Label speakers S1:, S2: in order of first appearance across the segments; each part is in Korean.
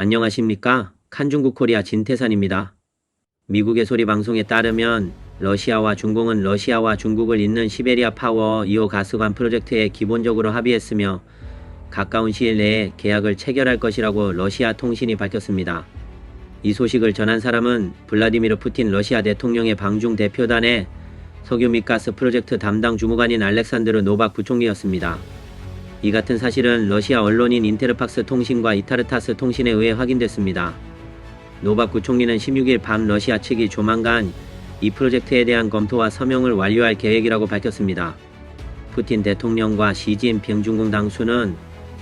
S1: 안녕하십니까? 칸중국 코리아 진태산입니다. 미국의 소리 방송에 따르면 러시아와 중공은 러시아와 중국을 잇는 시베리아 파워 2호 가스관 프로젝트에 기본적으로 합의했으며 가까운 시일 내에 계약을 체결할 것이라고 러시아 통신이 밝혔습니다. 이 소식을 전한 사람은 블라디미르 푸틴 러시아 대통령의 방중 대표단의 석유 및 가스 프로젝트 담당 주무관인 알렉산드르 노박 부총리였습니다. 이 같은 사실은 러시아 언론인 인테르팍스 통신과 이타르타스 통신에 의해 확인됐습니다. 노박 부총리는 16일 밤 러시아 측이 조만간 이 프로젝트에 대한 검토와 서명을 완료할 계획이라고 밝혔습니다. 푸틴 대통령과 시진핑 중공 당수는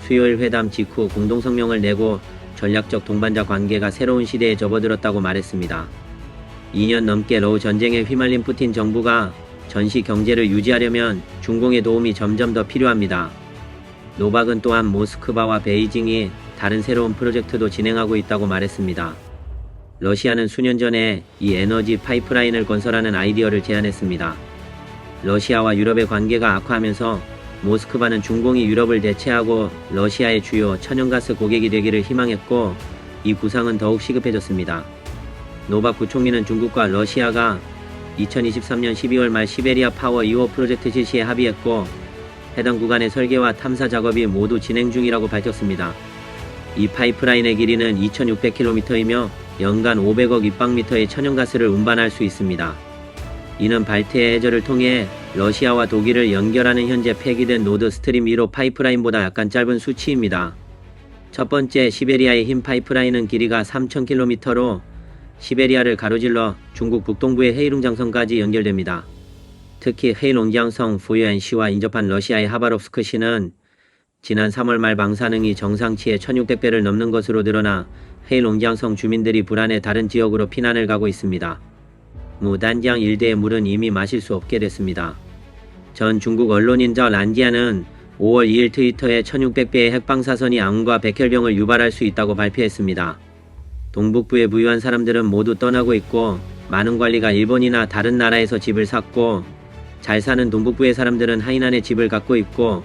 S1: 수요일 회담 직후 공동성명을 내고 전략적 동반자 관계가 새로운 시대에 접어들었다고 말했습니다. 2년 넘게 러우 전쟁에 휘말린 푸틴 정부가 전시 경제를 유지하려면 중공의 도움이 점점 더 필요합니다. 노박은 또한 모스크바와 베이징이 다른 새로운 프로젝트도 진행하고 있다고 말했습니다. 러시아는 수년 전에 이 에너지 파이프라인을 건설하는 아이디어를 제안했습니다. 러시아와 유럽의 관계가 악화하면서 모스크바는 중공이 유럽을 대체하고 러시아의 주요 천연가스 고객이 되기를 희망했고 이 구상은 더욱 시급해졌습니다. 노박 부총리는 중국과 러시아가 2023년 12월 말 시베리아 파워 2호 프로젝트 실시에 합의했고 해당 구간의 설계와 탐사 작업이 모두 진행 중이라고 밝혔습니다. 이 파이프라인의 길이는 2,600km이며 연간 500억 입방미터의 천연가스를 운반할 수 있습니다. 이는 발트해 해저를 통해 러시아와 독일을 연결하는 현재 폐기된 노드 스트림 1호 파이프라인보다 약간 짧은 수치입니다. 첫 번째 시베리아의 흰 파이프라인은 길이가 3,000km로 시베리아를 가로질러 중국 북동부의 헤이룽 장성까지 연결됩니다. 특히 헤이롱장성 부유안시와 인접한 러시아의 하바롭스크시는 지난 3월 말 방사능이 정상치의 1600배를 넘는 것으로 드러나 헤이롱장성 주민들이 불안해 다른 지역으로 피난을 가고 있습니다. 무단장 일대의 물은 이미 마실 수 없게 됐습니다. 전 중국 언론인 저 란지아는 5월 2일 트위터에 1600배의 핵방사선이 암과 백혈병을 유발할 수 있다고 발표했습니다. 동북부에 부유한 사람들은 모두 떠나고 있고 많은 관리가 일본이나 다른 나라에서 집을 샀고 잘 사는 동북부의 사람들은 하이난에 집을 갖고 있고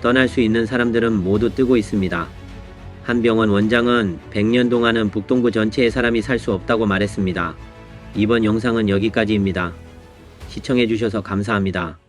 S1: 떠날 수 있는 사람들은 모두 뜨고 있습니다. 한 병원 원장은 100년 동안은 북동부 전체의 사람이 살 수 없다고 말했습니다. 이번 영상은 여기까지입니다. 시청해주셔서 감사합니다.